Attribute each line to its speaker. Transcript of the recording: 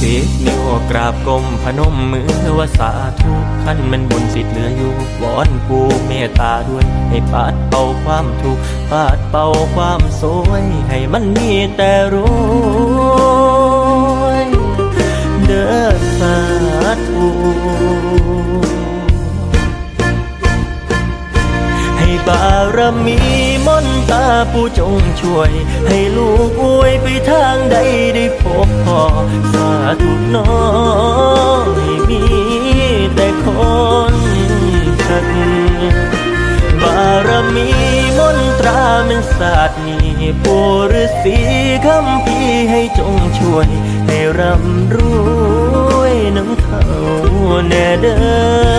Speaker 1: สิบนิ้วกราบก้มพนมมือว่าสาธุขั้นมันบุญสิทธิ์เหลืออยู่วอนกูเมตตาด้วย ให้ปัดเป่าความทุกข์ปัดเป่าความสวยให้มันมีแต่รวยเด้อสาธุให้บารมีมนต์ตาผู้จงช่วย ให้ลูกอวยไปทางใดได้พบพอ น้อยมีแต่คนขัดบารมีมนตรามันศาสตร์นี้ปูฤาษีคำพีให้จงช่วย ให้ร่ำรวยน้ำเขาแน่เด้อ